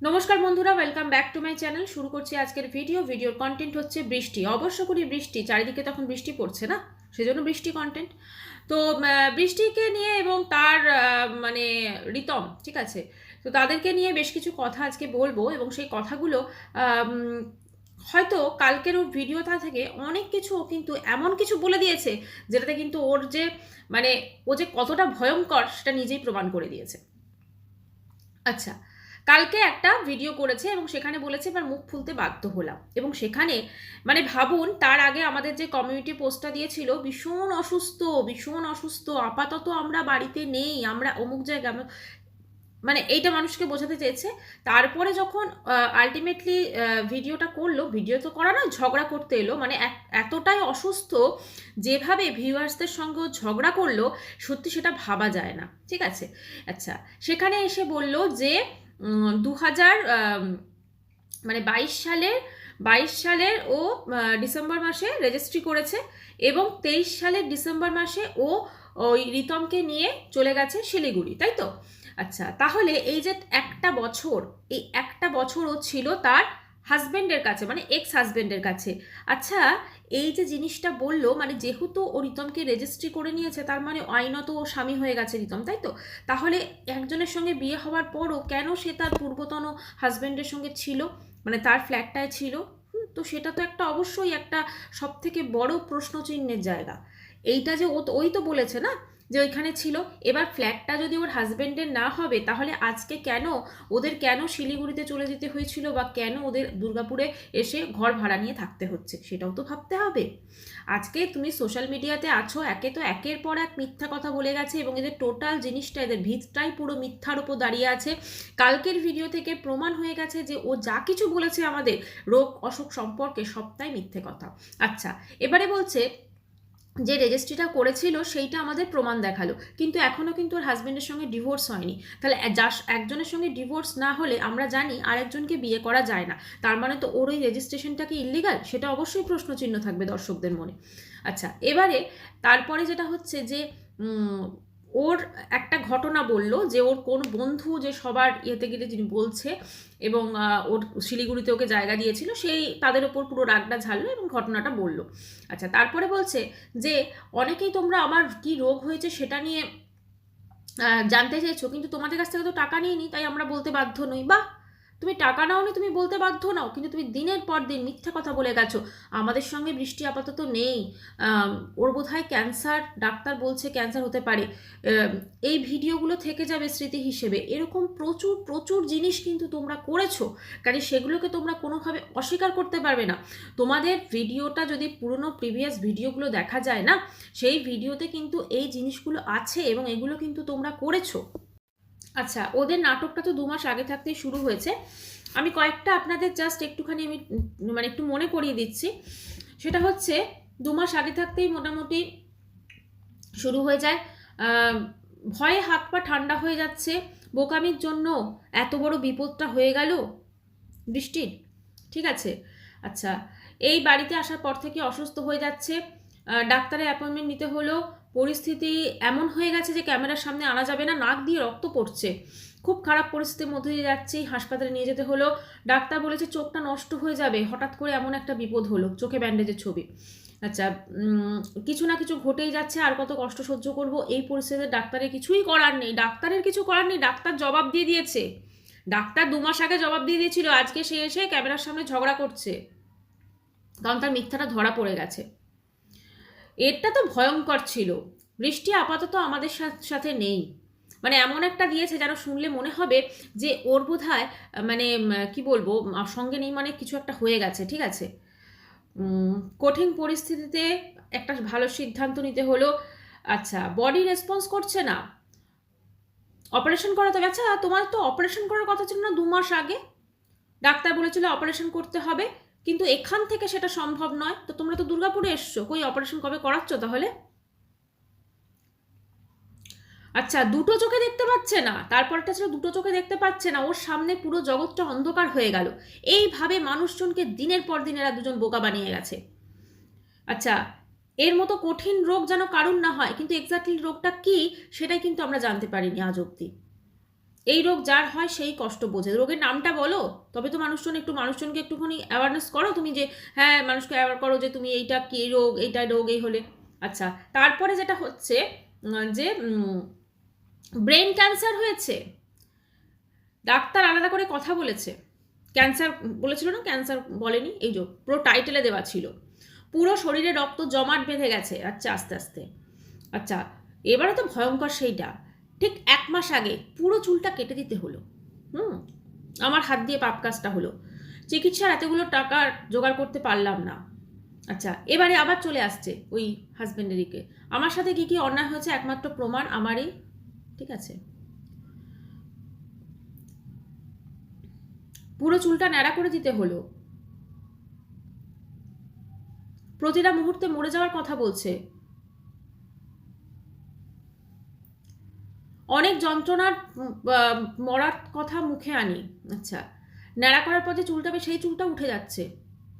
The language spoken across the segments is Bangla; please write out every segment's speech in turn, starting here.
নমস্কার বন্ধুরা welcome back to my channel শুরু করছি আজকের ভিডিও ভিডিওর কন্টেন্ট হচ্ছে বৃষ্টি। অবশ্য করি বৃষ্টি, চারিদিকে তখন বৃষ্টি পড়ছে না, সেজন্য বৃষ্টি কন্টেন্ট তো বৃষ্টিকে নিয়ে এবং তার মানে রিতম, ঠিক আছে? তো তাদেরকে নিয়ে বেশ কিছু কথা আজকে বলব এবং সেই কথাগুলো হয়তো কালকের ওর ভিডিওটা থেকে অনেক কিছু ও কিন্তু এমন কিছু বলে দিয়েছে, যেটাতে কিন্তু ওর যে মানে ও যে কতটা ভয়ঙ্কর, সেটা নিজেই প্রমাণ করে দিয়েছে। আচ্ছা কালকে একটা ভিডিও করেছে এবং সেখানে বলেছে, এবার মুখ খুলতে বাধ্য হলাম। এবং সেখানে মানে ভাবুন, তার আগে আমাদের যে কমিউনিটি পোস্টটা দিয়েছিল, ভীষণ অসুস্থ ভীষণ অসুস্থ, আপাতত আমরা বাড়িতে নেই, আমরা অমুক জায়গায় মানে এইটা মানুষকে বোঝাতে চেয়েছে। তারপরে যখন আলটিমেটলি ভিডিওটা করল ভিডিও তো করা না ঝগড়া করতে এলো মানে এতটাই অসুস্থ যেভাবে ভিউয়ার্সদের সঙ্গে ঝগড়া করল, সত্যি সেটা ভাবা যায় না। ঠিক আছে? আচ্ছা সেখানে এসে বলল যে দু হাজার মানে বাইশ সালের বাইশ সালের ও ডিসেম্বর মাসে রেজিস্ট্রি করেছে এবং তেইশ সালের ডিসেম্বর মাসে ও ওই রিতমকে নিয়ে চলে গেছে শিলিগুড়ি, তাই তো? আচ্ছা তাহলে এই যে একটা বছর, এই একটা বছর ও ছিল তার হাজব্যান্ডের কাছে মানে এক্স হাজবেন্ডের কাছে। আচ্ছা এই যে জিনিসটা বলল মানে যেহেতু ও রিতমকে রেজিস্ট্রি করে নিয়েছে, তার মানে আইনত ও স্বামী হয়ে গেছে রিতম, তাই তো? তাহলে একজনের সঙ্গে বিয়ে হওয়ার পরও কেন সে তার পূর্বতন হাজব্যান্ডের সঙ্গে ছিল? মানে তার ফ্ল্যাটটায় ছিল? তো সেটা তো একটা অবশ্যই একটা সব থেকে বড় প্রশ্নচিহ্নের জায়গা। এইটা যে ও, ওই তো বলেছে না? যে ওইখানে ছিল। এবার ফ্ল্যাটটা যদি ওর হাজব্যান্ডের না হবে, তাহলে আজকে কেন ওদের কেন শিলিগুড়িতে চলে যেতে হয়েছিল বা কেন ওদের দুর্গাপুরে এসে ঘর ভাড়া নিয়ে থাকতে হচ্ছে, সেটাও তো ভাবতে হবে। আজকে তুমি সোশ্যাল মিডিয়াতে আছো, একে তো একের পর এক মিথ্যা কথা বলে গেছে এবং এদের টোটাল জিনিসটা, এদের ভিতটাই পুরো মিথ্যার উপর দাঁড়িয়ে আছে। কালকের ভিডিও থেকে প্রমাণ হয়ে গেছে যে ও যা কিছু বলেছে আমাদের, রোগ, অসুখ সম্পর্কে সবটাই মিথ্যে কথা। আচ্ছা এবারে বলছে যে রেজিস্ট্রিটা করেছিল সেইটা আমাদের প্রমাণ দেখাল। কিন্তু এখনও কিন্তু ওর হাজব্যান্ডের সঙ্গে ডিভোর্স হয়নি। তাহলে যার একজনের সঙ্গে ডিভোর্স না হলে আমরা জানি আরেকজনকে বিয়ে করা যায় না। তার মানে তো ওর ওই রেজিস্ট্রেশনটা কি ইলিগাল সেটা অবশ্যই প্রশ্নচিহ্ন থাকবে দর্শকদের মনে। আচ্ছা এবারে তারপরে যেটা হচ্ছে যে ওর একটা ঘটনা বলল যে ওর কোন বন্ধু যে সবার ইয়েতে গেলে যিনি বলছে এবং ওর শিলিগুড়িতে ওকে জায়গা দিয়েছিল, সেই তাদের ওপর পুরো রাগটা ঝাড়লো এবং ঘটনাটা বলল। আচ্ছা তারপরে বলছে যে, অনেকেই তোমরা আমার কি রোগ হয়েছে সেটা নিয়ে জানতে চেয়েছো, কিন্তু তোমাদের কাছ থেকে তো টাকা নিয়ে তাই আমরা বলতে বাধ্য নই। বা তুমি টাকা নাওনি, তুমি বলতে বাধ্য নাও, কিন্তু তুমি দিনের পর দিন মিথ্যা কথা বলে গেছো। আমাদের সঙ্গে বৃষ্টি আপাতত নেই। ওর বোধহয় ক্যান্সার, ডাক্তার বলছে ক্যান্সার হতে পারে। এই ভিডিওগুলো থেকে যাবে স্মৃতি হিসেবে। এরকম প্রচুর প্রচুর জিনিস কিন্তু তোমরা করেছ। কারণ সেগুলোকে তোমরা কোনোভাবে অস্বীকার করতে পারবে না। তোমাদের ভিডিওটা যদি পুরনো প্রিভিয়াস ভিডিওগুলো দেখা যায় না, সেই ভিডিওতে কিন্তু এই জিনিসগুলো আছে এবং এগুলো কিন্তু তোমরা করেছ। আচ্ছা ওদের নাটকটা তো দু মাস আগে থাকতেই শুরু হয়েছে। আমি কয়েকটা আপনাদের জাস্ট একটুখানি আমি মানে একটু মনে করিয়ে দিচ্ছি। সেটা হচ্ছে, দু মাস আগে থাকতেই মোটামুটি শুরু হয়ে যায়। ভয়ে হাত পা ঠান্ডা হয়ে যাচ্ছে। বোকামির জন্য এত বড় বিপদটা হয়ে গেল? বৃষ্টির ঠিক আছে। আচ্ছা এই বাড়িতে আসার পর থেকে অসুস্থ হয়ে যাচ্ছে। ডাক্তারের অ্যাপয়েন্টমেন্ট নিতে হলো। পরিস্থিতি এমন হয়ে গেছে যে ক্যামেরার সামনে আনা যাবে না, নাক দিয়ে রক্ত পড়ছে। খুব খারাপ পরিস্থিতির মধ্যে দিয়ে যাচ্ছি, হাসপাতালে নিয়ে যেতে হলো। ডাক্তার বলেছে চোখটা নষ্ট হয়ে যাবে, হঠাৎ করে এমন একটা বিপদ হলো, চোখে ব্যান্ডেজের ছবি। আচ্ছা কিছু না কিছু ঘটেই যাচ্ছে, আর কত কষ্ট সহ্য করব, এই পরিস্থিতিতে ডাক্তারের কিছুই করার নেই। ডাক্তারের কিছু করার নেই, ডাক্তার জবাব দিয়ে দিয়েছে। ডাক্তার দু মাস আগে জবাব দিয়ে দিয়েছিল, আজকে সে এসে ক্যামেরার সামনে ঝগড়া করছে। কারণ তার মিথ্যাটা ধরা পড়ে গেছে। এরটা তো ভয়ঙ্কর ছিল। বৃষ্টি আপাতত আমাদের সাথে নেই। মানে এমন একটা দিয়েছে যেন শুনলে মনে হবে যে ওর বোধ মানে কি বলব সঙ্গে নেই মানে কিছু একটা হয়ে গেছে, ঠিক আছে? কঠিন পরিস্থিতিতে একটা ভালো সিদ্ধান্ত নিতে হলো। আচ্ছা বডি রেসপন্স করছে না। অপারেশন করাতে হবে আচ্ছা তোমার তো অপারেশন করার কথা ছিল না দু মাস আগে। ডাক্তার বলেছিল অপারেশন করতে হবে। কিন্তু এখান থেকে সেটা সম্ভব নয়। তো তোমরা তো দুর্গাপুরে এসছো। কই অপারেশন কবে করাচ্ছ তাহলে? আচ্ছা দুটো চোখে দেখতে পাচ্ছে না। তারপরটা ছিল দুটো চোখে দেখতে পাচ্ছে না। ওর সামনে পুরো জগৎটা অন্ধকার হয়ে গেল। এইভাবে মানুষজনকে দিনের পর দিন এরা দুজন বোকা বানিয়ে গেছে। আচ্ছা এর মতো কঠিন রোগ যেন কারুর না হয়, কিন্তু এক্স্যাক্টলি রোগটা কি, সেটাই কিন্তু আমরা জানতে পারিনি আজ অবধি। এই রোগ যার হয় সেই কষ্ট বোঝে। রোগের নামটা বলো, তবে তো মানুষজন একটু, মানুষজনকে একটুখানি অ্যাওয়ারনেস করো। তুমি যে হ্যাঁ মানুষকে অ্যাওয়ার করো যে তুমি এইটা কী রোগ, এইটা রোগ, এই হলে। আচ্ছা তারপরে যেটা হচ্ছে যে ব্রেন ক্যান্সার হয়েছে। ডাক্তার আলাদা করে কথা বলেছে। ক্যান্সার বলেছিল না? ক্যান্সার বলেনি? এই যে, পুরো টাইটেলে দেওয়া ছিল। পুরো শরীরে রক্ত জমাট বেঁধে গেছে। আচ্ছা আস্তে আস্তে। আচ্ছা এবারে তো ভয়ঙ্কর সেইটা। ঠিক এক মাস আগে পুরো চুলটা কেটে দিতে হলো। হুম, আমার হাত দিয়ে পাপ কাজটা হলো। চিকিৎসার এতগুলো টাকা জোগাড় করতে পারলাম না। আচ্ছা এবারে আবার চলে আসছে ওই হাজবেন্ডেরইকে আমার সাথে কি কি অন্যায় হয়েছে একমাত্র প্রমাণ আমারই? ঠিক আছে। পুরো চুলটা ন্যাড়া করে দিতে হলো। প্রতিটা মুহূর্তে মরে যাওয়ার কথা বলছে। অনেক যন্ত্রণার মরার কথা মুখে আনি। আচ্ছা ন্যাড়া করার পর যে চুলটা সেই চুলটা উঠে যাচ্ছে।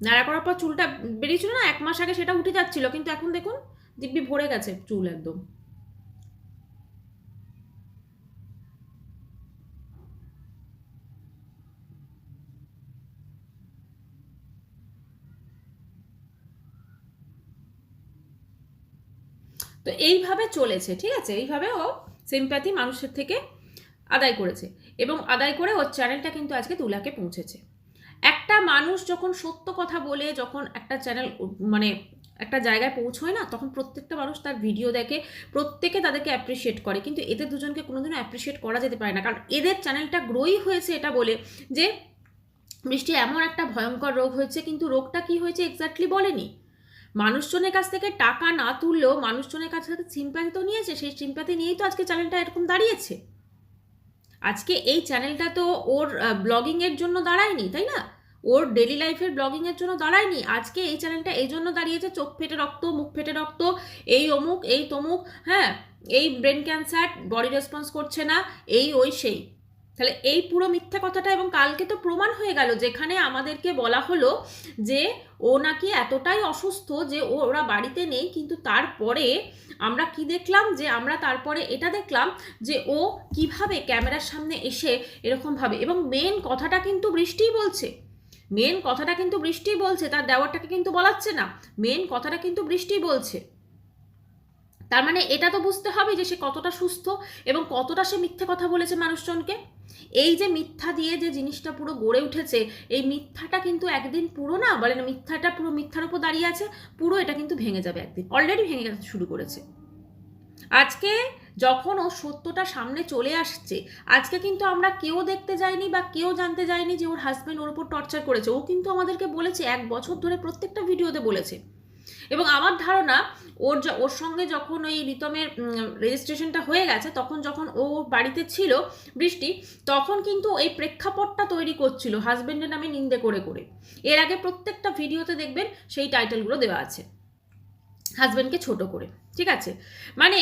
ন্যাড়া করার পর চুলটা বেরিয়েছিল না, এক মাস আগে সেটা উঠে যাচ্ছিল, কিন্তু এখন দেখুন, দিব্যি ভরে গেছে চুল একদম। তো এইভাবে চলেছে, ঠিক আছে? এইভাবে ও সিম্প্যাথি মানুষের থেকে আদায় করেছে। এবং আদায় করে ওর চ্যানেলটা কিন্তু আজকে দু লাখে পৌঁছেছে। একটা মানুষ যখন সত্য কথা বলে, যখন একটা চ্যানেল মানে একটা জায়গায় পৌঁছয় না, তখন প্রত্যেকটা মানুষ তার ভিডিও দেখে, প্রত্যেকে তাদেরকে অ্যাপ্রিসিয়েট করে। কিন্তু এদের দুজনকে কোনোদিনও অ্যাপ্রিসিয়েট করা যেতে পারে না। কারণ এদের চ্যানেলটা গ্রোই হয়েছে এটা বলে যে বৃষ্টি এমন একটা ভয়ঙ্কর রোগ হয়েছে, কিন্তু রোগটা কি হয়েছে এক্স্যাক্টলি বলেনি। মানুষজনের কাছ থেকে টাকা না তুললেও মানুষজনের কাছ থেকে সিম্প্যাথি তো নিয়েছে, সেই সিম্প্যাথি নিয়েই তো আজকে চ্যানেলটা এরকম দাঁড়িয়েছে। আজকে এই চ্যানেলটা তো ওর ব্লগিংয়ের জন্য দাঁড়ায়নি, তাই না? ওর ডেলি লাইফের ব্লগিংয়ের জন্য দাঁড়ায়নি। আজকে এই চ্যানেলটা এই জন্য দাঁড়িয়েছে, চোখ ফেটে রক্ত, মুখ ফেটে রক্ত, এই অমুক, এই তমুক হ্যাঁ এই ব্রেন ক্যান্সার বডি রেসপন্স করছে না, এই ওই সেই। তাহলে এই পুরো মিথ্যা কথাটা এবং কালকে তো প্রমাণ হয়ে গেল যেখানে আমাদেরকে বলা হলো যে ও নাকি এতটাই অসুস্থ যে ও ওরা বাড়িতে নেই, কিন্তু তারপরে আমরা কি দেখলাম? যে আমরা তারপরে এটা দেখলাম যে ও কীভাবে ক্যামেরার সামনে এসে এরকমভাবে এবং মেন কথাটা কিন্তু বৃষ্টিই বলছে। মেন কথাটা কিন্তু বৃষ্টিই বলছে, তার দেওয়ারটাকে কিন্তু বলাচ্ছে না। মেন কথাটা কিন্তু বৃষ্টিই বলছে। তার মানে এটা তো বুঝতে হবে যে সে কতটা সুস্থ এবং কতটা সে মিথ্যে কথা বলেছে মানুষজনকে। এই যে মিথ্যা দিয়ে যে জিনিসটা পুরো গড়ে উঠেছে, এই মিথ্যাটা কিন্তু একদিন পুরো না বলেন মিথ্যাটা পুরো মিথ্যার উপর দাঁড়িয়ে আছে, পুরো এটা কিন্তু ভেঙে যাবে একদিন অলরেডি ভেঙে শুরু করেছে। আজকে যখন ও সত্যটা সামনে চলে আসছে, আজকে কিন্তু আমরা কেউ দেখতে যাইনি বা কেউ জানতে যাইনি যে ওর হাজব্যান্ড ওর উপর টর্চার করেছে। ও কিন্তু আমাদেরকে বলেছে, এক বছর ধরে প্রত্যেকটা ভিডিওতে বলেছে। এবং আমার ধারণা ওর ওর সঙ্গে যখন ওই রিতমের রেজিস্ট্রেশনটা হয়ে গেছে, তখন যখন ও বাড়িতে ছিল বৃষ্টি, তখন কিন্তু এই প্রেক্ষাপটটা তৈরি করছিল হাজব্যান্ডের নামে নিন্দে করে করে। এর আগে প্রত্যেকটা ভিডিওতে দেখবেন সেই টাইটেলগুলো দেওয়া আছে। হাজব্যান্ডকে ছোট করে। ঠিক আছে? মানে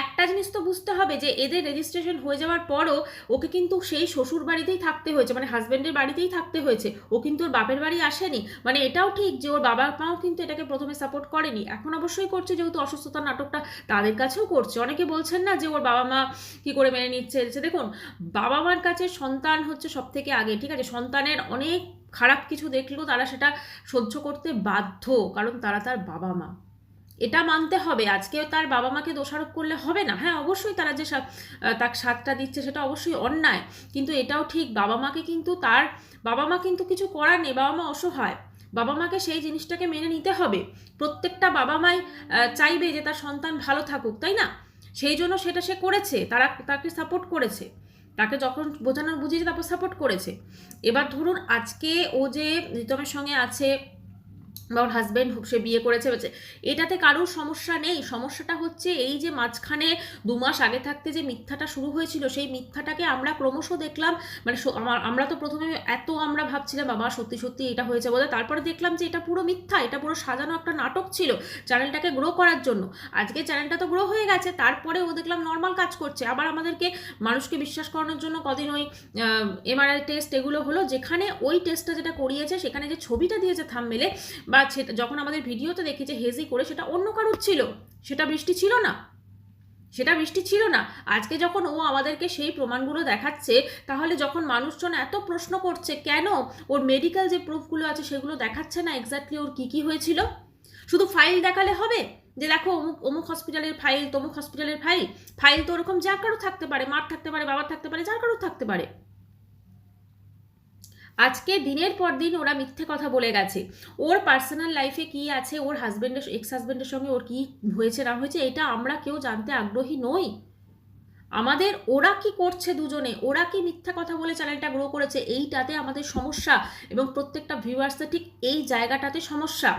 একটা জিনিস তো বুঝতে হবে যে এদের রেজিস্ট্রেশন হয়ে যাওয়ার পরও ওকে কিন্তু সেই শ্বশুর বাড়িতেই থাকতে হয়েছে মানে হাজব্যান্ডের বাড়িতেই থাকতে হয়েছে। ও কিন্তু ওর বাপের বাড়ি আসেনি। মানে এটাও ঠিক যে ওর বাবা মাও কিন্তু এটাকে প্রথমে সাপোর্ট করেনি। এখন অবশ্যই করছে, যেহেতু অসুস্থতার নাটকটা তাদের কাছেও করছে। অনেকে বলছেন না যে ওর বাবা মা কি করে মেনে নিচ্ছে? দেখুন, বাবা মার কাছে সন্তান হচ্ছে সব থেকে আগে, ঠিক আছে? সন্তানের অনেক খারাপ কিছু দেখলেও তারা সেটা সহ্য করতে বাধ্য, কারণ তারা তার বাবা মা। এটা মানতে হবে। আজকেও তার বাবা মাকে দোষারোপ করলে হবে না। হ্যাঁ অবশ্যই তারা যে তার স্বাদটা দিচ্ছে সেটা অবশ্যই অন্যায়। কিন্তু এটাও ঠিক, বাবা মাকে কিন্তু তার বাবা মা কিন্তু কিছু করার নেই, বাবা মা অসহায়। বাবা মাকে সেই জিনিসটাকে মেনে নিতে হবে। প্রত্যেকটা বাবা মাই চাইবে যে তার সন্তান ভালো থাকুক, তাই না? সেই জন্য সেটা সে করেছে, তারা তাকে সাপোর্ট করেছে। তাকে যখন বোঝানো বুঝিয়েছে তারপর সাপোর্ট করেছে। এবার ধরুন আজকে ও যে রিতমের সঙ্গে আছে বা ওর হাজব্যান্ড সে বিয়ে করেছে হচ্ছে এটাতে কারোর সমস্যা নেই। সমস্যাটা হচ্ছে এই যে মাঝখানে দু মাস আগে থাকতে যে মিথ্যাটা শুরু হয়েছিল, সেই মিথ্যাটাকে আমরা ক্রমশ দেখলাম। মানে আমার- আমরা তো প্রথমে এত আমরা ভাবছিলাম, বাবা, সত্যি সত্যি এটা হয়েছে বলে তারপরে দেখলাম যে এটা পুরো মিথ্যা, এটা পুরো সাজানো একটা নাটক ছিল চ্যানেলটাকে গ্রো করার জন্য। আজকে চ্যানেলটা তো গ্রো হয়ে গেছে তারপরে ও দেখলাম নর্মাল কাজ করছে। আবার আমাদেরকে মানুষকে বিশ্বাস করানোর জন্য কদিন ওই এমআরআই টেস্ট এগুলো হলো, যেখানে ওই টেস্টটা যেটা করিয়েছে, সেখানে যে ছবিটা দিয়েছে থামমেলে বা সেটা যখন আমাদের ভিডিওতে দেখেছে হেজি করে সেটা অন্য কারোর ছিল, সেটা বৃষ্টি ছিল না। সেটা বৃষ্টি ছিল না। আজকে যখন ও আমাদেরকে সেই প্রমাণগুলো দেখাচ্ছে, তাহলে যখন মানুষজন এত প্রশ্ন করছে, কেন ওর মেডিকেল যে প্রুফগুলো আছে সেগুলো দেখাচ্ছে না এক্স্যাক্টলি ওর কী কী হয়েছিল? শুধু ফাইল দেখালে হবে? যে দেখো অমুক অমুক হসপিটালের ফাইল তমুক হসপিটালের ফাইল ফাইল তো ওরকম যার কারও থাকতে পারে, মার থাকতে পারে, বাবার থাকতে পারে, যার কারও থাকতে পারে। আজকে দিনের পর দিন ওরা মিথ্যে কথা বলে গেছে। ওর পার্সোনাল লাইফে কি আছে, ওর হাজব্যান্ডের এক্স হাজব্যান্ডের সঙ্গে ওর কি হয়েছে, না হয়েছে, এটা আমরা কেউ জানতে আগ্রহী নই। আমাদের ওরা কি করছে দুজনে, ওরা কি মিথ্যা কথা বলে চ্যানেলটা গ্রো করেছে, এইটাতে আমাদের সমস্যা এবং প্রত্যেকটা ভিউয়ার্সে ঠিক এই জায়গাটাতে সমস্যা।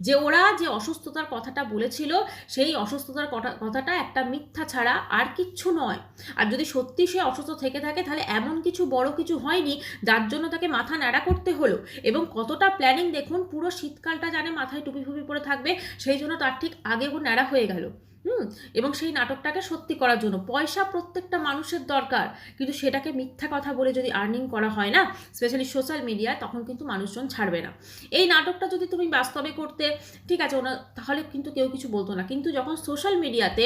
যে ওরা যে অসুস্থতার কথাটা বলেছিল, সেই অসুস্থতার কথা- কথাটা একটা মিথ্যা ছাড়া আর কিচ্ছু নয়। আর যদি সত্যি সে অসুস্থ থেকে থাকে, তাহলে এমন কিছু বড় কিছু হয়নি যার জন্য তাকে মাথা ন্যাড়া করতে হলো। এবং কতটা প্ল্যানিং দেখুন, পুরো শীতকালটা জানে মাথায় টুপি ফুপি পরে থাকবে, সেই জন্য তার ঠিক আগে ও ন্যাড়া হয়ে গেল। হুম, এবং সেই নাটকটাকে সত্যি করার জন্য। পয়সা প্রত্যেকটা মানুষের দরকার, কিন্তু সেটাকে মিথ্যা কথা বলে যদি আর্নিং করা হয় না স্পেশালি সোশ্যাল মিডিয়ায় তখন কিন্তু মানুষজন ছাড়বে না। এই নাটকটা যদি তুমি বাস্তবে করতে, ঠিক আছে, ওনা, তাহলে কিন্তু কেউ কিছু বলতো না। কিন্তু যখন সোশ্যাল মিডিয়াতে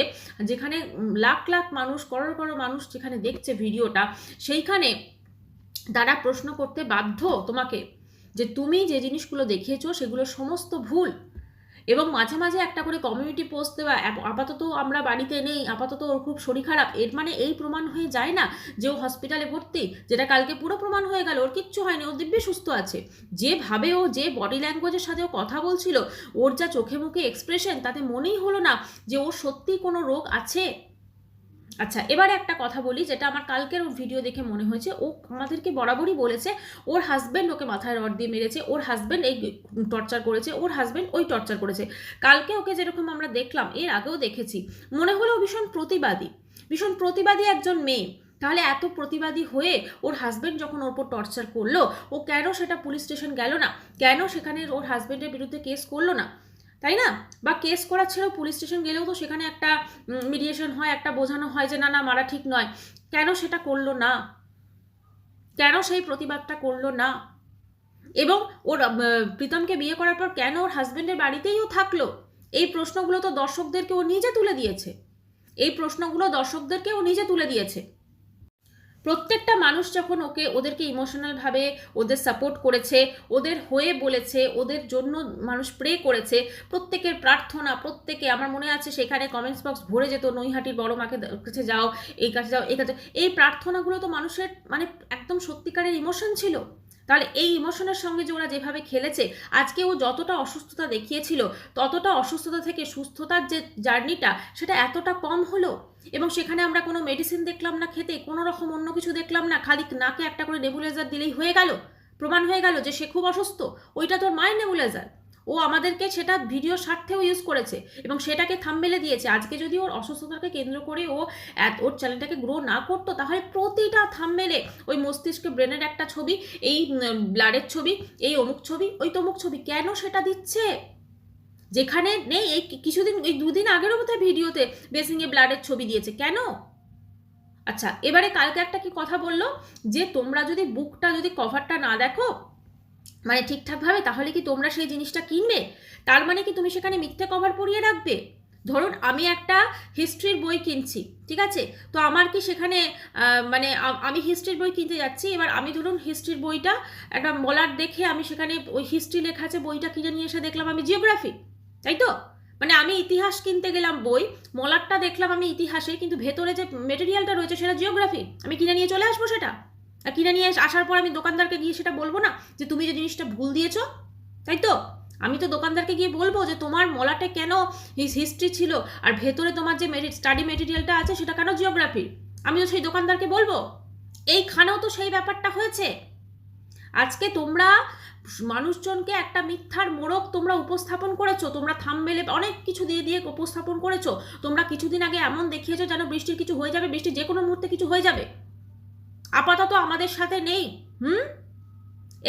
যেখানে লাখ লাখ মানুষ, করোড় করোড় মানুষ যেখানে দেখছে ভিডিওটা, সেইখানে তারা প্রশ্ন করতে বাধ্য তোমাকে যে তুমি যে জিনিসগুলো দেখিয়েছো, সেগুলো সমস্ত ভুল। এবং মাঝে মাঝে একটা করে কমিউনিটি পোস্ট দেওয়া আপাতত আমরা বাড়িতে নেই, আপাতত ওর খুব শরীর খারাপ। এর মানে এই প্রমাণ হয়ে যায় না যে ও হসপিটালে ভর্তি, যেটা কালকে পুরো প্রমাণ হয়ে গেল, ওর কিচ্ছু হয়নি, ও দিব্যি সুস্থ আছে। যেভাবে ও যে বডি ল্যাঙ্গুয়েজের সাথে ও কথা বলছিল, ওর যা চোখে মুখে এক্সপ্রেশন তাতে মনেই হলো না যে ওর সত্যি কোনো রোগ আছে। আচ্ছা এবারে একটা কথা বলি, যেটা আমার কালকের ওর ভিডিও দেখে মনে হয়েছে। ও আমাদেরকে বরাবরই বলেছে, ওর হাজব্যান্ড ওকে মাথায় রড দিয়ে মেরেছে, ওর হাজব্যান্ড এই টর্চার করেছে, ওর হাজব্যান্ড ওই টর্চার করেছে। কালকে ওকে যেরকম আমরা দেখলাম, এর আগেও দেখেছি। মনে হলো ভীষণ প্রতিবাদী ভীষণ প্রতিবাদী একজন মেয়ে। তাহলে এত প্রতিবাদী হয়ে ওর হাজব্যান্ড যখন ওর উপর টর্চার করল, ও কেন সেটা পুলিশ স্টেশন গেল না? কেন সেখানে ওর হাজব্যান্ডের বিরুদ্ধে কেস করল না? তাই না? বা কেস করার ছেড়েও পুলিশ স্টেশন গেলেও তো সেখানে একটা মিডিয়েশন হয়, একটা বোঝানো হয় যে, না না, মারা ঠিক নয়। কেন সেটা করল না? কেন সেই প্রতিবাদটা করল না? এবং ওর প্রীতমকে বিয়ে করার পর কেন ওর হাজবেন্ডের বাড়িতেই ও থাকল? এই প্রশ্নগুলো তো দর্শকদেরকে ও নিজে তুলে দিয়েছে। এই প্রশ্নগুলো দর্শকদেরকে ও নিজে তুলে দিয়েছে। প্রত্যেকটা মানুষ যখন ওকে, ওদেরকে ইমোশনালভাবে ওদের সাপোর্ট করেছে, ওদের হয়ে বলেছে, ওদের জন্য মানুষ প্রে করেছে, প্রত্যেকের প্রার্থনা, প্রত্যেকে, আমার মনে আছে সেখানে কমেন্টস বক্স ভরে যেত, নৈহাটির বড় মাকে কাছে যাও, এই কাছে যাও, এই কাছে এই প্রার্থনাগুলো তো মানুষের মানে একদম সত্যিকারের ইমোশন ছিল। তাহলে এই ইমোশনের সঙ্গে যে ওরা যেভাবে খেলেছে, আজকে ও যতটা অসুস্থতা দেখিয়েছিল, ততটা অসুস্থতা থেকে সুস্থতার যে জার্নিটা সেটা এতটা কম হলো? এবং সেখানে আমরা কোনো মেডিসিন দেখলাম না, খেতে, কোনো রকম অন্য কিছু দেখলাম না খালি নাকে একটা করে নেবুলাইজার দিলেই হয়ে গেল, প্রমাণ হয়ে গেল যে সে খুব অসুস্থ, ওইটা তোর মায়ের নেবুলাইজার ও আমাদেরকে সেটা ভিডিও স্বার্থেও ইউজ করেছে এবং সেটাকে থামমেলে দিয়েছে। আজকে যদি ওর অসুস্থতাকে কেন্দ্র করে ও এত, ওর চ্যানেলটাকে গ্রো না করতো, তাহলে প্রতিটা থামমেলে ওই মস্তিষ্কে ব্রেনের একটা ছবি, এই ব্লাডের ছবি, এই অমুক ছবি, ওই তমুক ছবি, কেন সেটা দিচ্ছে? যেখানে নেই, এই কিছুদিন, এই দুদিন আগেরও বোধহয় ভিডিওতে বেসিংয়ে ব্লাডের ছবি দিয়েছে। কেন? আচ্ছা এবারে কালকে একটা কি কথা বলল? যে তোমরা যদি বুকটা যদি কভারটা না দেখো মানে ঠিকঠাকভাবে, তাহলে কি তোমরা সেই জিনিসটা কিনবে? তার মানে কি তুমি সেখানে মিথ্যে কভার পরিয়ে রাখবে? ধরুন, আমি একটা হিস্ট্রির বই কিনছি, ঠিক আছে? তো আমার কি সেখানে মানে আমি হিস্ট্রির বই কিনতে যাচ্ছি, এবার আমি ধরুন হিস্ট্রির বইটা, একটা মলার দেখে আমি সেখানে ওই হিস্ট্রি লেখা আছে, বইটা কিনে নিয়ে এসে দেখলাম আমি জিওগ্রাফি তাই তো? মানে আমি ইতিহাস কিনতে গেলাম বই মলারটা দেখলাম আমি ইতিহাসে, কিন্তু ভেতরে যে মেটেরিয়ালটা রয়েছে সেটা জিওগ্রাফি আমি কিনে নিয়ে চলে আসব সেটা? আর কিনে নিয়ে আসার পর আমি দোকানদারকে গিয়ে সেটা বলব না যে তুমি যে জিনিসটা ভুল দিয়েছ? তাই তো? আমি তো দোকানদারকে গিয়ে বলব যে তোমার মলাটে কেন হিস্ট্রি ছিল আর ভেতরে তোমার যে স্টাডি মেটেরিয়ালটা আছে সেটা কেন জিওগ্রাফি আমি তো সেই দোকানদারকে বলব। এইখানেও তো সেই ব্যাপারটা হয়েছে। আজকে তোমরা মানুষজনকে একটা মিথ্যার মোড়ক তোমরা উপস্থাপন করেছ, তোমরা থামবেলে অনেক কিছু দিয়ে দিয়ে উপস্থাপন করেছ, তোমরা কিছুদিন আগে এমন দেখিয়েছো যেন বৃষ্টির কিছু হয়ে যাবে, বৃষ্টি যে কোনো মুহূর্তে কিছু হয়ে যাবে। আপাতত আমাদের সাথে নেই, হুম?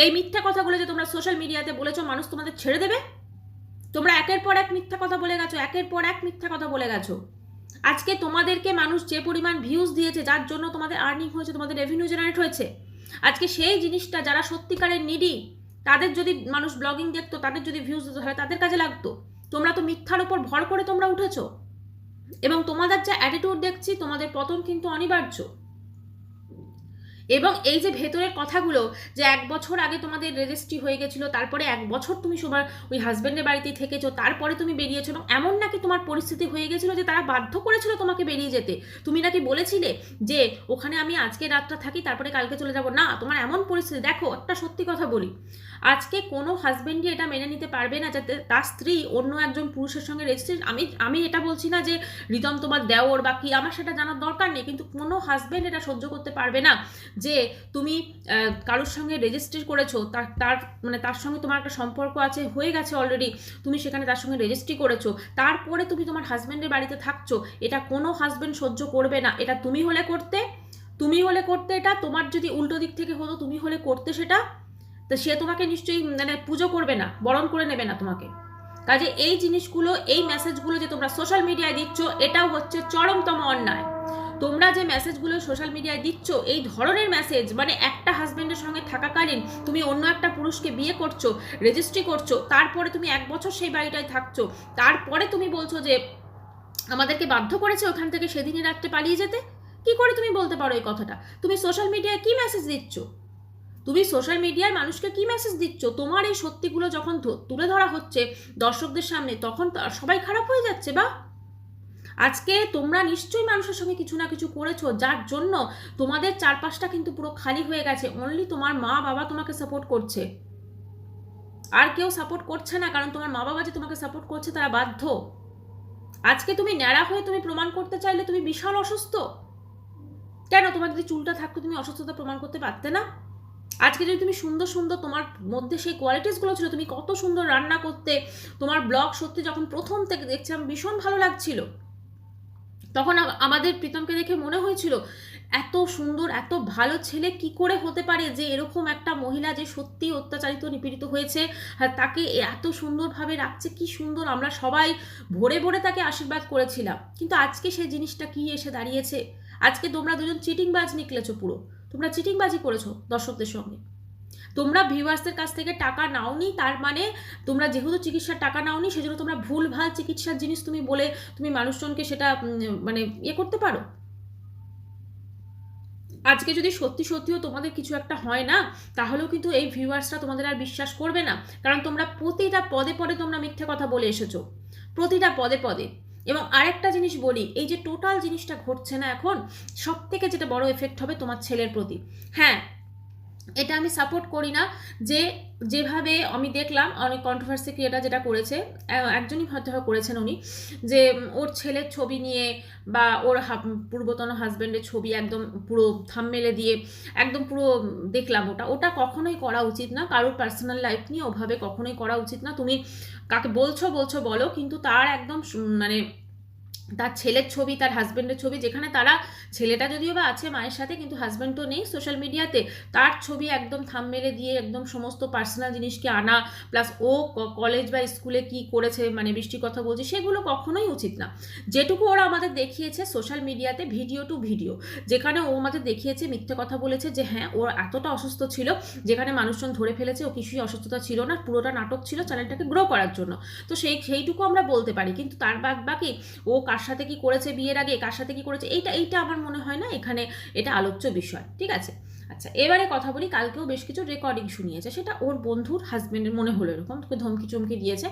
এই মিথ্যা কথাগুলো যে তোমরা সোশ্যাল মিডিয়াতে বলেছ, মানুষ তোমাদের ছেড়ে দেবে? তোমরা একের পর এক মিথ্যা কথা বলে গেছো, একের পর এক মিথ্যা কথা বলে গেছো। আজকে তোমাদেরকে মানুষ যে পরিমাণ ভিউজ দিয়েছে, যার জন্য তোমাদের আর্নিং হয়েছে, তোমাদের রেভিনিউ জেনারেট হয়েছে আজকে সেই জিনিসটা যারা সত্যিকারের নিডি তাদের যদি মানুষ ব্লগিং দেখতো, তাদের যদি ভিউজ দিত, তাহলে তাদের কাজে লাগতো। তোমরা তো মিথ্যার ওপর ভর করে তোমরা উঠেছো। এবং তোমাদের যা অ্যাটিটিউড দেখছি, তোমাদের পতন কিন্তু অনিবার্য। এবং এই যে ভেতরের কথাগুলো যে এক বছর আগে তোমাদের রেজিস্ট্রি হয়ে গেছিল, তারপরে এক বছর তুমি সবার ওই হাজব্যান্ডের বাড়িতে থেকেছো, তারপরে তুমি বেরিয়েছো এবং এমন নাকি তোমার পরিস্থিতি হয়ে গেছিল যে তারা বাধ্য করেছিল তোমাকে বেরিয়ে যেতে। তুমি নাকি বলেছিলে যে ওখানে আমি আজকে রাতটা থাকি, তারপরে কালকে চলে যাব? না, তোমার এমন পরিস্থিতি। দেখো, একটা সত্যি কথা বলি। আজকে কোনো হাজব্যান্ডই এটা মেনে নিতে পারবে না, যাতে তার স্ত্রী অন্য একজন পুরুষের সঙ্গে রেজিস্ট্রি আমি আমি এটা বলছি না যে রিতম তোমার দেওর বা কি, আমার সেটা জানার দরকার নেই, কিন্তু কোনো হাজব্যান্ড এটা সহ্য করতে পারবে না। যে তুমি কারোর সঙ্গে রেজিস্ট্রি করেছ, তার তার মানে তার সঙ্গে তোমার একটা সম্পর্ক আছে, হয়ে গেছে অলরেডি তুমি সেখানে তার সঙ্গে রেজিস্ট্রি করেছ, তারপরে তুমি তোমার হাজব্যান্ডের বাড়িতে থাকছো, এটা কোনো হাজব্যান্ড সহ্য করবে না, এটা তুমি হলে করতে, তুমি হলে করতে এটা, তোমার যদি উল্টো দিক থেকে হতো, তুমি হলে করতে সেটা, তো সে তোমাকে নিশ্চয়ই মানে পুজো করবে না, বরণ করে নেবে না তোমাকে। কাজে এই জিনিসগুলো, এই মেসেজগুলো যে তোমরা সোশ্যাল মিডিয়ায় দিচ্ছ, এটাও হচ্ছে চরমতম অন্যায়। তোমরা যে মেসেজগুলো সোশ্যাল মিডিয়ায় দিচ্ছ, এই ধরনের মেসেজ মানে একটা হাজব্যান্ডের সঙ্গে থাকাকালীন তুমি অন্য একটা পুরুষকে বিয়ে করছ রেজিস্ট্রি করছ, তারপরে তুমি এক বছর সেই বাড়িটায় থাকছো, তারপরে তুমি বলছো যে, আমাদেরকে বাধ্য করেছে ওখান থেকে সেদিনই রাত্রে পালিয়ে যেতে? কি করে তুমি বলতে পারো এই কথাটা? তুমি সোশ্যাল মিডিয়ায় কি মেসেজ দিচ্ছ? তুমি সোশ্যাল মিডিয়ায় মানুষকে কি মেসেজ দিচ্ছ? তোমার এই সত্যিগুলো যখন তুলে ধরা হচ্ছে দর্শকদের সামনে, তখন সবাই খারাপ হয়ে যাচ্ছে বা? আজকে তোমরা নিশ্চয়ই মানুষের সঙ্গে কিছু না কিছু করেছ, যার জন্য তোমাদের চারপাশটা কিন্তু পুরো খালি হয়ে গেছে। অনলি তোমার মা বাবা তোমাকে সাপোর্ট করছে। আর কেউ সাপোর্ট করছে না, কারণ তোমার মা বাবা যে তোমাকে সাপোর্ট করছে তারা বাধ্য। আজকে তুমি ন্যাড়া হয়ে তুমি প্রমাণ করতে চাইলে তুমি বিশাল অসুস্থ। কেন? তোমার যদি চুলটা থাকতো, তুমি অসুস্থতা প্রমাণ করতে পারতে না। আজকে যদি তুমি সুন্দর সুন্দর তোমার মধ্যে সেই কোয়ালিটিসগুলো ছিল, তুমি কত সুন্দর রান্না করতে, তোমার ব্লগ সত্যি যখন প্রথম থেকে দেখছিলাম ভীষণ ভালো লাগছিল। তখন আমাদের প্রীতমকে দেখে মনে হয়েছিল, এত সুন্দর, এত ভালো ছেলে কি করে হতে পারে যে এরকম একটা মহিলা যে সত্যি অত্যাচারিত, নিপীড়িত হয়েছে তাকে এত সুন্দরভাবে রাখছে, কি সুন্দর, আমরা সবাই ভরে ভরে তাকে আশীর্বাদ করেছিলাম। কিন্তু আজকে সেই জিনিসটা কি এসে দাঁড়িয়েছে? আজকে তোমরা দুজন চিটিংবাজ নিকলেছো পুরো। তোমরা চিটিংবাজি করেছ দর্শকদের সঙ্গে। তোমরা ভিউয়ার্সদের কাছ থেকে টাকা নাওনি, তার মানে তোমরা যেহেতু চিকিৎসার টাকা নাওনি, সেজন্য তোমরা ভুলভাল চিকিৎসার জিনিস তুমি বলে তুমি মানুষজনকে সেটা মানে ইয়ে করতে পারো। আজকে যদি সত্যি সত্যিও তোমাদের কিছু একটা হয় না, তাহলেও কিন্তু এই ভিউয়ার্সরা তোমাদের আর বিশ্বাস করবে না। কারণ তোমরা প্রতিটা পদে পদে তোমরা মিথ্যে কথা বলে এসেছ। প্রতিটা পদে পদে। এবং আরেকটা জিনিস বলি, এই যে টোটাল জিনিসটা ঘটছে না এখন সব থেকে যেটা বড় এফেক্ট হবে তোমার ছেলের প্রতি। হ্যাঁ এটা আমি সাপোর্ট করি না। যে, যেভাবে আমি দেখলাম, অনেক কন্ট্রোভার্সি ক্রিয়েটার যেটা করেছে একজনই হয়তো করেছেন উনি, যে ওর ছেলের ছবি নিয়ে বা ওর পূর্বতন হাজব্যান্ডের ছবি একদম পুরো থাম মেলে দিয়ে একদম পুরো দেখলাম ওটা। ওটা কখনোই করা উচিত না, কারোর পার্সোনাল লাইফ নিয়ে ওভাবে কখনোই করা উচিত না। তুমি কাকে বলছো বলছো বলো, কিন্তু তার একদম মানে তার ছেলের ছবি, তার হাজব্যান্ডের ছবি, যেখানে তারা ছেলেটা যদিও বা আছে মায়ের সাথে, কিন্তু হাজব্যান্ড তো নেই সোশ্যাল মিডিয়াতে তার ছবি একদম থাম মেলে দিয়ে একদম সমস্ত পার্সোনাল জিনিসকে আনা প্লাস ও কলেজ বা স্কুলে কি করেছে মানে বৃষ্টির কথা বলছে, সেগুলো কখনোই উচিত না। যেটুকু ওরা আমাদের দেখিয়েছে সোশ্যাল মিডিয়াতে ভিডিও টু ভিডিও যেখানে ও আমাদের দেখিয়েছে, মিথ্যে কথা বলেছে যে হ্যাঁ ওর এতটা অসুস্থ ছিল, যেখানে মানুষজন ধরে ফেলেছে, ও কিছুই অসুস্থতা ছিল না, পুরোটা নাটক ছিল চ্যানেলটাকে গ্রো করার জন্য। তো সেই, সেইটুকু আমরা বলতে পারি, কিন্তু তার বাদ বাকি ও কার সাথে কি করেছে বিয়ের আগে, কার সাথে কি করেছে, এইটা এইটা আমার মনে হয় না, এখানে এটা আলোচ্য বিষয়, ঠিক আছে? আচ্ছা এবারে কথা বলি, কালকেও বেশ কিছু রেকর্ডিং শুনিয়েছে, সেটা ওর বন্ধুর হাজব্যান্ডের মনে হলো এরকম তোকে ধমকি চমকি দিয়েছে।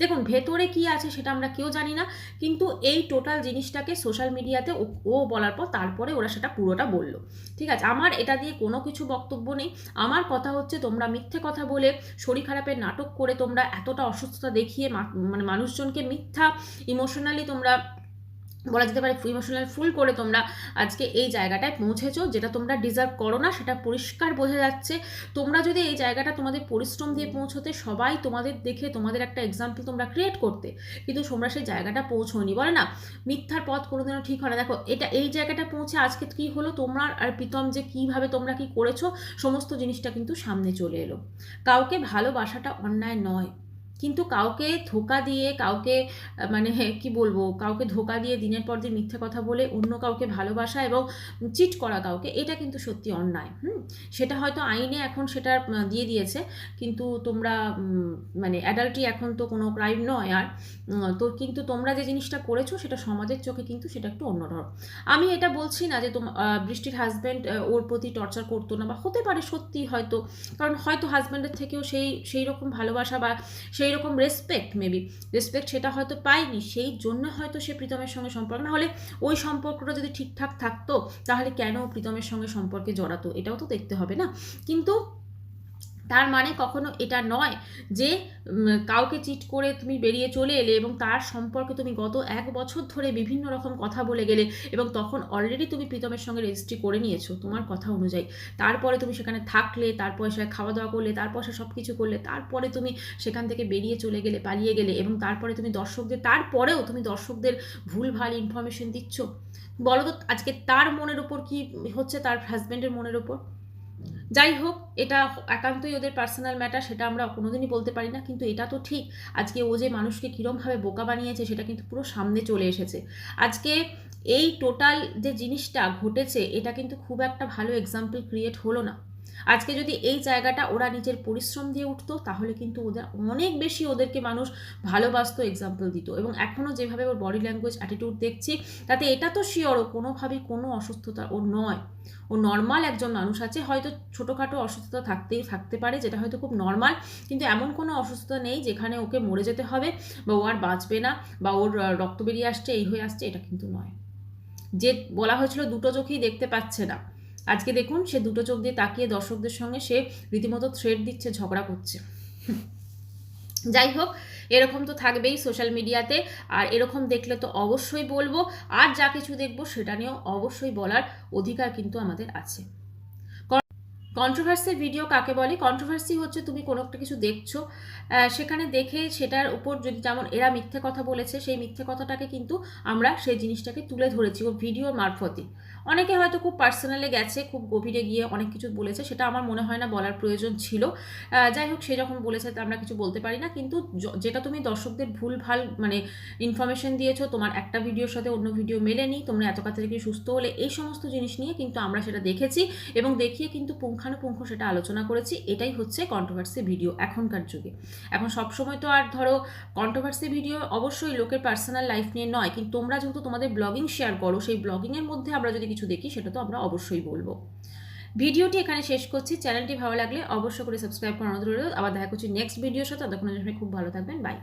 দেখুন, ভেতরে কি আছে সেটা আমরা কেউ জানি না, কিন্তু এই টোটাল জিনিসটাকে সোশ্যাল মিডিয়াতে ও বলার পর তারপরে ওরা সেটা পুরোটা বলল, ঠিক আছে? আমার এটা দিয়ে কোনো কিছু বক্তব্য নেই, আমার কথা হচ্ছে তোমরা মিথ্যে কথা বলে, শরীর খারাপের নাটক করে তোমরা এতটা অসুস্থতা দেখিয়ে মানে মানুষজনকে মিথ্যা ইমোশনালি তোমরা বলা যেতে পারে ইমোশনাল ফুল করে তোমরা আজকে এই জায়গাটায় পৌঁছেছো, যেটা তোমরা ডিজার্ভ করো না, সেটা পরিষ্কার বোঝা যাচ্ছে। তোমরা যদি এই জায়গাটা তোমাদের পরিশ্রম দিয়ে পৌঁছতে, সবাই তোমাদের দেখে তোমাদের একটা এক্সাম্পল তোমরা ক্রিয়েট করতে, কিন্তু তোমরা সেই জায়গাটা পৌঁছনি, বলে না? মিথ্যার পথ কোনোদিনও ঠিক হয় না। দেখো, এটা এই জায়গাটা পৌঁছে আজকে কি হলো তোমরা আর প্রীতম যে কীভাবে তোমরা কি করেছ, সমস্ত জিনিসটা কিন্তু সামনে চলে এলো। কাউকে ভালোবাসাটা অন্যায় নয়। কিন্তু কাউকে ধোকা দিয়ে, কাউকে মানে কি বলব, কাউকে ধোকা দিয়ে দিনের পর দিন মিথ্যে কথা বলে অন্য কাউকে ভালোবাসা এবং চিট করা কাউকে, এটা কিন্তু সত্যি অন্যায়, হুম? সেটা হয়তো আইনে এখন সেটা দিয়ে দিয়েছে, কিন্তু তোমরা মানে অ্যাডাল্টই এখন তো কোনো ক্রাইম নয় আর তো কিন্তু তোমরা যে জিনিসটা করেছ সেটা সমাজের চোখে কিন্তু সেটা একটু অন্য ধর আমি এটা বলছি না যে তোমার বৃষ্টির হাজব্যান্ড ওর প্রতি টর্চার করতো না, বা হতে পারে সত্যি হয়তো, কারণ হয়তো হাজব্যান্ডের থেকেও সেই সেই রকম ভালোবাসা বা সেই রকম রেসপেক্ট মেবি রেসপেক্ট সেটা হয়তো পায়নি, সেই জন্য হয়তো সে প্রীতমের সঙ্গে সম্পর্ক না হলে ওই সম্পর্কটা যদি ঠিকঠাক থাকতো, তাহলে কেন প্রীতমের সঙ্গে সম্পর্কে জড়াতো? এটাও তো দেখতে হবে না। কিন্তু তার মানে কখনো এটা নয় যে কাউকে চিট করে তুমি বেরিয়ে চলে এলে এবং তার সম্পর্কে তুমি গত এক বছর ধরে বিভিন্ন রকম কথা বলে গেলে এবং তখন অলরেডি তুমি প্রীতমের সঙ্গে রেজিস্ট্রি করে নিয়েছো তোমার কথা অনুযায়ী। তারপরে তুমি সেখানে থাকলে, তারপরে সে খাওয়া দাওয়া করলে, তারপর সে সব কিছু করলে, তারপরে তুমি সেখান থেকে বেরিয়ে চলে গেলে, পালিয়ে গেলে এবং তারপরে তুমি দর্শকদের, তারপরেও তুমি দর্শকদের ভুলভাল ইনফরমেশন দিচ্ছ। বলো তো, আজকে তার মনের ওপর কি হচ্ছে, তার হাজব্যান্ডের মনের ওপর যাই হোক এটা একান্তই ওদের পার্সোনাল ম্যাটার সেটা আমরা কোনোদিনই বলতে পারি না, কিন্তু এটা তো ঠিক। আজকে ও যে মানুষকে কীরমভাবে বোকা বানিয়েছে, সেটা কিন্তু পুরো সামনে চলে এসেছে। আজকে এই টোটাল যে জিনিসটা ঘটেছে, এটা কিন্তু খুব একটা ভালো এক্সাম্পল ক্রিয়েট হলো না। আজকে যদি এই জায়গাটা ওরা নিজের পরিশ্রম দিয়ে উঠতো, তাহলে কিন্তু ওদের অনেক বেশি ওদেরকে মানুষ ভালোবাসতো এক্সাম্পল দিত। এবং এখনও যেভাবে ওর বডি ল্যাঙ্গুয়েজ অ্যাটিটিউড দেখছি, তাতে এটা তো শিওর ও কোনোভাবেই কোনো অসুস্থতা ওর নয়। ও নর্মাল একজন মানুষ আছে, হয়তো ছোটোখাটো অসুস্থতা থাকতেই, থাকতে পারে, যেটা হয়তো খুব নর্মাল কিন্তু এমন কোনো অসুস্থতা নেই যেখানে ওকে মরে যেতে হবে বা ও আর বাঁচবে না বা ওর রক্ত বেরিয়ে আসছে, এই হয়ে আসছে, এটা কিন্তু নয়। যে বলা হয়েছিল দুটো চোখেই দেখতে পাচ্ছে না। আজকে দেখুন সে দুটো চোখ দিয়ে তাকিয়ে দর্শকদের সঙ্গে সে রীতিমতো থ্রেড দিচ্ছে, ঝগড়া করছে। যাই হোক এরকম তো থাকবেই সোশ্যাল মিডিয়াতে আর এরকম দেখলে তো অবশ্যই বলব, আর যা কিছু দেখব সেটা নিয়েও অবশ্যই বলার অধিকার কিন্তু আমাদের আছে। কন্ট্রোভার্সির ভিডিও কাকে বলে? কন্ট্রোভার্সি হচ্ছে তুমি কোনো একটা কিছু দেখছ সেখানে দেখে সেটার উপর যদি যেমন এরা মিথ্যে কথা বলেছে, সেই মিথ্যে কথাটাকে কিন্তু আমরা সেই জিনিসটাকে তুলে ধরেছি ও ভিডিওর মারফতে। অনেকে হয়তো খুব পার্সোনালে গেছে, খুব গভীরে গিয়ে অনেক কিছু বলেছে, সেটা আমার মনে হয় না বলার প্রয়োজন ছিল। যাই হোক, সে যখন বলেছে আমরা কিছু বলতে পারি না, কিন্তু যেটা তুমি দর্শকদের ভুল ভালো মানে ইনফরমেশন দিয়েছ, তোমার একটা ভিডিওর সাথে অন্য ভিডিও মেলেনি, তোমরা এত কাছে সুস্থ হলে, এই সমস্ত জিনিস নিয়ে কিন্তু আমরা সেটা দেখেছি এবং দেখিয়ে কিন্তু পুঙ্খানুপুঙ্খ সেটা আলোচনা করেছি, এটাই হচ্ছে কন্ট্রোভার্সি ভিডিও এখনকার যুগে। এখন সবসময় তো আর ধরো কন্ট্রোভার্সি ভিডিও অবশ্যই লোকের পার্সোনাল লাইফ নিয়ে নয়, কিন্তু তোমরা যেহেতু তোমাদের ব্লগিং শেয়ার করো, সেই ব্লগিংয়ের মধ্যে আমরা যদি কিছু দেখি, সেটা তো আমরা অবশ্যই বলব। ভিডিওটি এখানে শেষ করছি চ্যানেলটি ভালো লাগলে অবশ্যই করে সাবস্ক্রাইব করানো রইল। আবার দেখা করছি নেক্সট ভিডিওর সাথে ততক্ষণ খুব ভালো থাকবেন বাই